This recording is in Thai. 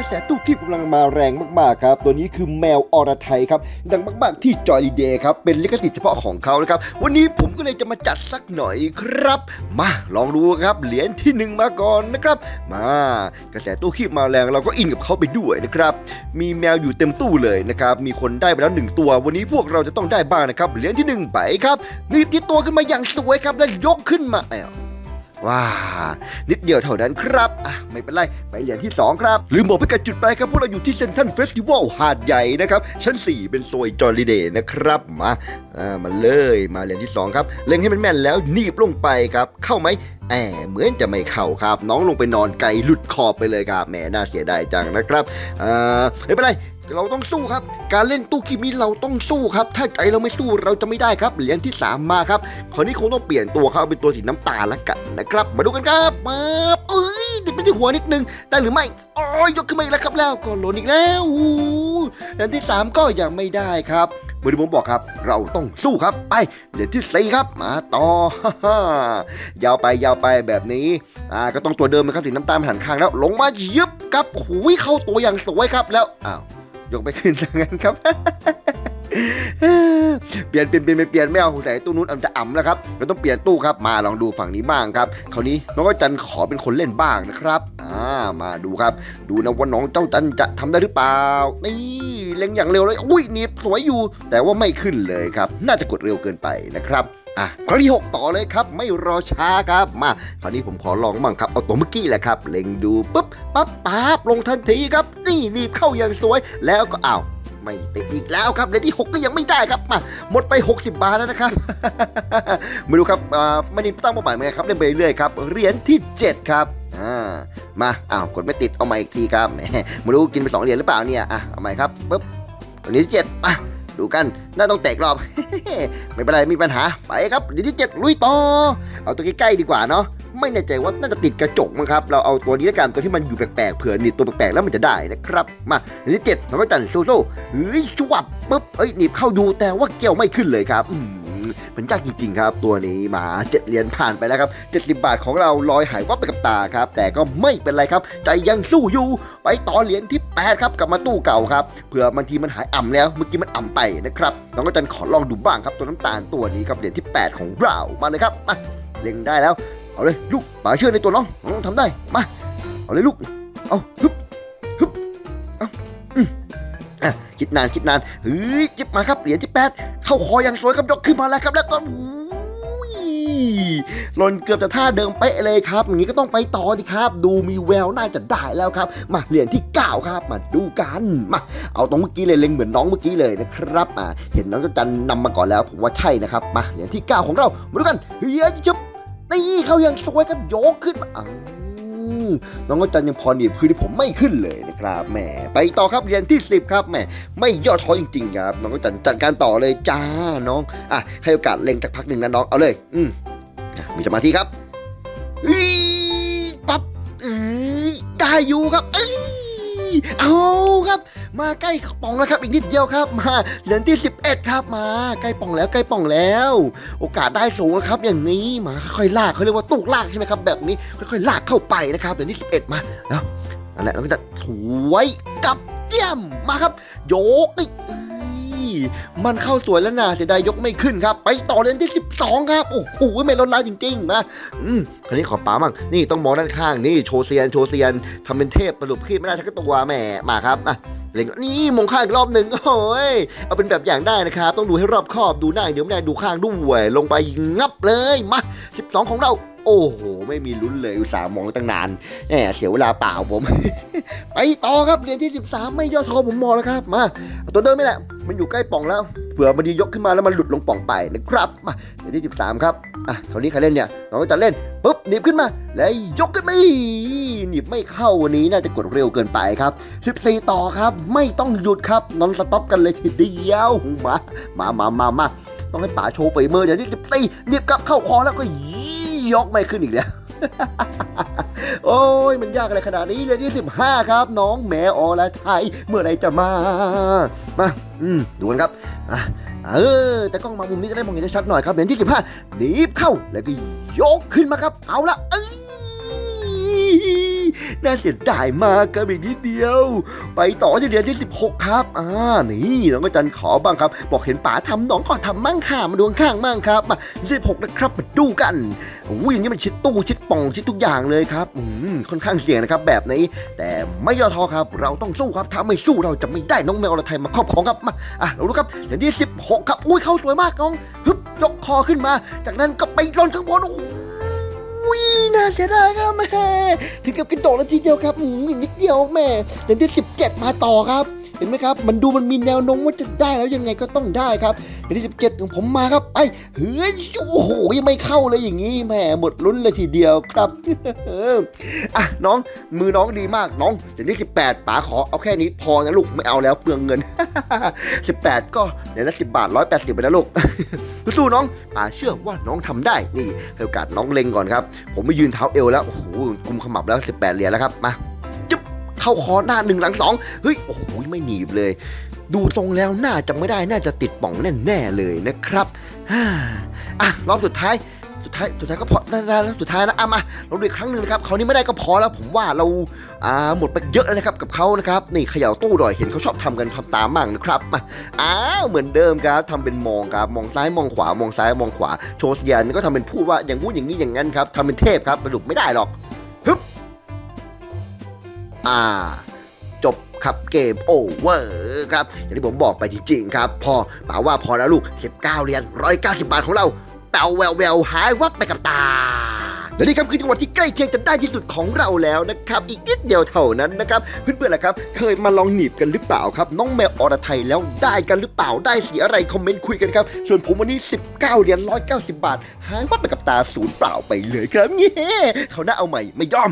กระแสตู้คีบกำลังมาแรงมากๆครับ ตัวนี้คือแมวอรไทยครับ ดังมากๆที่จอยลีเดย์ครับ เป็นลิขสิทธิ์เฉพาะของเขานะครับ วันนี้ผมก็เลยจะมาจัดสักหน่อยครับ มาลองดูครับ เหรียญที่หนึ่งมาก่อนนะครับ มากระแสตู้คีบมาแรงเราก็อินกับเขาไปด้วยนะครับ มีแมวอยู่เต็มตู้เลยนะครับ มีคนได้ไปแล้วหนึ่งตัว วันนี้พวกเราจะต้องได้บ้างนะครับ เหรียญที่หนึ่งไปครับนี่ที่ตัวขึ้นมาอย่างสวยครับ แล้วยกขึ้นมาอ้า ว้า นิดเดียวเท่านั้นครับอะไม่เป็นไร ไปเหรียญที่ 2 ครับ ลืมบอกพิกัดจุดไปครับ พวกเราอยู่ที่เซนทันเฟสติวัลหาดใหญ่นะครับ ชั้น 4 เป็นโซยจอริเดย์นะครับ มาอ่ามาเลยมาเหรียญที่ 2 ครับ เล็งให้มันแม่นแล้วหนีบลงไปครับ เข้าไหมแหมเหมือนจะไม่เข้าครับ น้องลงไปนอนไกลหลุดขอบไปเลยครับแหมน่าเสียดายจังนะครับอ่าไม่เป็นไร เราต้องสู้ครับ การเล่นตู้คิมิเราต้องสู้ครับ ถ้าใจเราไม่สู้เราจะไม่ได้ครับ เหรียญที่ 3 มาครับคราวนี้คงต้องเปลี่ยนตัวเขาเป็นตัวสีน้ำตาลละกันนะครับ มาดูกันครับมาเอ้ยติดไปที่หัวนิดนึงได้หรือไม่อ้ยยกขึ้นมาอีกแล้วครับแล้วก็หล่นอีกแล้วอู้เหรียญที่ 3 ก็ยังไม่ได้ครับเหมือนที่ผมบอกครับ เราต้องสู้ครับ ไปเหรียญที่สี่ครับ มาต่อยาวไปยาวไปแบบนี้ อ่า ก็ต้องตัวเดิมนะครับสีน้ำตาลหันข้างแล้ว ลงมายึบครับหุยเข้าตัวอย่างสวยครับแล้ว อ้าว ยกไปขึ้นซะงั้นครับ เปลี่ยนเปลี่ยนเปลี่ยนเปลี่ยนไม่เอาหูใส่ตู้นู้นมันจะอ่ำแล้วครับเราต้องเปลี่ยนตู้ครับ มาลองดูฝั่งนี้บ้างครับคราวนี้น้องเจ้าจันขอเป็นคนเล่นบ้างนะครับอ่ามาดูครับ ดูนะว่าน้องเจ้าจันจะทำได้หรือเปล่านี่เล็งอย่างเร็วเลย อุ้ยนีบสวยอยู่ แต่ว่าไม่ขึ้นเลยครับ น่าจะกดเร็วเกินไปนะครับ อะครั้งที่ 6 ต่อเลยครับ ไม่รอช้าครับมาคราวนี้ผมขอลองบ้างครับเอาตัวเมื่อกี้แหละครับ เล็งดูปุ๊บปั๊บปั๊บลงทันทีครับ นี่หนีบเข้าอย่างสวย แล้วก็อ้าวไม่ติดอีกแล้วครับเหรียญที่ 6 ก็ยังไม่ได้ครับมาหมดไป 60 บาทแล้วนะครับ ไม่รู้ครับอ่าไม่ได้ตั้งเป้าหมายเหมือนกันครับเล่นไปเรื่อยๆครับเหรียญที่ 7 ครับอ่ามาอ้าวกดไม่ติดเอาใหม่อีกทีครับไม่รู้กินไป2เหรียญหรือเปล่าเนี่ยอะเอาใหม่ครับปุ๊บเหรียญที่7อะ ดูกันน่าต้องแตกรอบ ไม่เป็นไรมีปัญหาไปครับเดี๋ยวที่7ลุยต่อ เอาตัวใกล้ๆดีกว่าเนาะไม่แน่ใจว่าน่าจะติดกระจกมั้งครับ เราเอาตัวนี้แล้วกันตัวที่มันอยู่แปลกๆเผื่อหนีตัวแปลกๆแล้วมันจะได้นะครับ มาเดี๋ยวที่เจ็ดเราก็จันโซ่เฮ้ยชวับปุ๊บเอ้ยหนีบเข้าดูแต่ว่าเกี่ยวไม่ขึ้นเลยครับอื มมันยากจริงๆครับ ตัวนี้มาเจ็ดเหรียญผ่านไปแล้วครับเจ็ดสิบบาทของเราลอยหายวับไปกับตาครับ แต่ก็ไม่เป็นไรครับ ใจยังสู้อยู่ ไปต่อเหรียญที่แปดครับกลับมาตู้เก่าครับเผื่อบางทีมันหายอ่ำแล้วเมื่อกี้มันอ่ำไปนะครับน้องก็จันขอลองดูบ้างครับตัวน้ำตาลตัวนี้ครับเหรียญที่แปดของเรามาเลยครับมาเล็งได้แล้วเอาเลยลูกป๋าเชื่อในตัวน้องน้องทำได้มาเอาเลยลูกเอาฮึบ คิดนานคิดนานเฮ้ยจิบมาครับเหรียญที่แปดเข้าคออย่างสวยครับยกขึ้นมาแล้วครับ แล้วก็หูยหล่นเกือบจะท่าเดิมเป๊ะเลยครับ อย่างนี้ก็ต้องไปต่อดิครับ ดูมีแววน่าจะได้แล้วครับ มาเหรียญที่เก้าครับ มาดูกันมาเอาตรงเมื่อกี้เลยเล็งเหมือนน้องเมื่อกี้เลยนะครับอ่าเห็นน้องจันนำมาก่อนแล้วผมว่าใช่นะครับมาเหรียญที่เก้าของเรามาดูกันเฮ้ยจุ๊บนี่เขายังสวยครับโยกขึ้นมาอ น้องก็จันยังพอหนีบคือที่ผมไม่ขึ้นเลยนะครับแหมไปต่อครับเรียนที่ 10 ครับแหมไม่ย่อท้อจริงๆครับน้องก็จันจัดการต่อเลยจ้าน้องอะให้โอกาสเล็งจากพักหนึ่งนะน้องเอาเลย อืมมีสมาธิครับอีปั๊บอ้ยได้อยู่ครับเอ้ยเอาครับ มาใกล้ป่องแล้วครับอีกนิดเดียวครับ มาเหรียญที่ 11 ครับมา ใกล้ป่องแล้วใกล้ป่องแล้ว โอกาสได้สูงนะครับ อย่างนี้มาค่อยๆลากเขาเรียกว่าตูกลากใช่ไหมครับแบบนี้ค่อยๆลากเข้าไปนะครับเหรียญที่ 11 มาแล้วนั่นแหละเราก็จะถวยกับเตี้ยมมาครับ โยกนี่เอ้ย มันเข้าสวยแล้วนะเสียดายยกไม่ขึ้นครับ ไปต่อเหรียญที่ 12 ครับ โอ้โหไม่ลดละจริงๆมาอืมคราวนี้ขอป๋ามั่งนี่ต้องมองด้านข้างนี่โชเซียนโชเซียนทำเป็นเทพสรุปขึ้นไม่ได้ทั้งตัวแหม่มาครับอะเล็งนี่มองข้างอีกรอบหนึ่งโอ้ยเอาเป็นแบบอย่างได้นะครับ ต้องดูให้รอบคอบดูหน้าเดี๋ยวไม่ได้ดูข้างด้วยลงไปงับเลยมา12 ของเราโอ้โห ไม่มีลุ้นเลยอุตส่าห์มองตั้งนานแหมเสียเวลาเปล่าผม ไปต่อครับเหรียญที่ 13 ไม่ย่อท้อผมมองแล้วครับ มาเอาตัวเดิมไม่แหละ มันอยู่ใกล้ป่องแล้วเผื่อมันดียกขึ้นมาแล้วมันหลุดลงป่องไปนะครับมาเหรียญที่13 ครับอะคราวนี้ใครเล่นเนี่ยน้องก็จะเล่นปุ๊บหนีบขึ้นมา แล้วยกขึ้นมาหนีบไม่เข้าวันนี้น่าจะกดเร็วเกินไปครับ 14 ต่อครับ ไม่ต้องหยุดครับนอนสต็อปกันเลยทีเดียวมามามามามาต้องให้ป๋าโชว์ฝีมือเดี๋ยวที่14หนีบกลับเข้าคอแล้วก็ยกไม่ขึ้นอีกแล้วโอ้ยมันยากอะไรขนาดนี้เลยที่15 ครับ น้องแมวอรไทยเมื่อไรจะมา มา อืมดูกันครับอะเออ แต่กล้องมามุมนี้จะได้มองเห็นได้ชัดหน่อยครับเหรียญที่15หนีบเข้าแล้วก็ยกขึ้นมาครับ เอาละเอ้ย น่าเสียดายมากครับอีกนิดเดียว ไปต่อที่เดือนที่ 16 ครับ อ่า นี่น้องก็จันขอบ้างครับ บอกเห็นป๋าทำน้องก็ทำมั่งค่ะมาดูข้างมั่งครับ มา16นะครับมาดูกันอุ้ยอย่างนี้มันชิดตู้ชิดป่องชิดทุกอย่างเลยครับอืมค่อนข้างเสี่ยงนะครับแบบนี้ แต่ไม่ย่อท้อครับ เราต้องสู้ครับถ้าไม่สู้เราจะไม่ได้น้องแมวละไทยมาครอบครองครับมาอะเราดูครับเดือนที่ 16 ครับอุ้ยเข้าสวยมากน้องฮึบยกคอขึ้นมา จากนั้นก็ไปลนข้างบนโอ้ วิน่าเสียดายครับแม่ถึงกับกระโดดแล้วทีเดียวครับอืมอีกนิดเดียวแม่เดือนที่17มาต่อครับ เห็นไหมครับ มันดูมันมีแนวโน้มว่าจะได้แล้วยังไงก็ต้องได้ครับเดือนที่ 17 ของผมมาครับไปเฮ้ยโอ้โหยังไม่เข้าเลยอย่างนี้แหมหมดลุ้นเลยทีเดียวครับอะน้องมือน้องดีมากน้องเดือนที่18ป๋าขอเอาแค่นี้พอนะลูกไม่เอาแล้วเปลืองเงิน 18 ก็เดือนละ10บบาท180ไปนะลูกสู้น้องป๋าเชื่อว่าน้องทำได้นี่ให้โอกาสน้องเล็งก่อนครับ ผมไม่ยืนเท้าเอวแล้วโอ้โหกุมขมับแล้ว 18 เหรียญแล้วครับมา เข้าคอหน้าหนึ่งหลังสองเฮ้ยโอ้โหไม่หนีบเลย ดูทรงแล้วน่าจะไม่ได้น่าจะติดป่องแน่ๆเลยนะครับฮ่าอะรอบสุดท้ายสุดท้ายสุดท้ายก็พอได้แล้วสุดท้ายนะอะมาเราดูอีกครั้งหนึ่งนะครับครานี้ไม่ได้ก็พอแล้วผมว่าเราอ่าหมดไปเยอะแล้วนะครับกับเขานะครับนี่เขย่าตู้หน่อยเห็นเขาชอบทำกันทำตามมั่งนะครับมาอ้าวเหมือนเดิมครับทำเป็นมองครับมองซ้ายมองขวามองซ้ายมองขวาโชว์เสียนก็ทำเป็นพูดว่าอย่างงู้นอย่างนี้อย่างนั้นครับทำเป็นเทพครับสรุปไม่ได้หรอกฮึบ อ่า จบครับเกมโอเวอร์ครับ อย่างที่ผมบอกไปจริงๆครับ พอป่าว่าพอแล้วลูก 19เหรียญ190 บาทของเราแปวแววแววหายวับไปกับตาและนี่ครับคือจังหวัดที่ใกล้เคียงจะได้ที่สุดของเราแล้วนะครับ อีกนิดเดียวเท่านั้นนะครับ เพื่อนๆล่ะครับ เคยมาลองหนีบกันหรือเปล่าครับ น้องแมวอรไทยแล้วได้กันหรือเปล่าได้สีอะไรคอมเมนต์คุยกันครับ ส่วนผมวันนี้ 19เหรียญ190 บาท หายวับไปกับตาศูนย์เปล่าไปเลยครับเงี้ยเขาหน้าเอาใหม่ไม่ยอม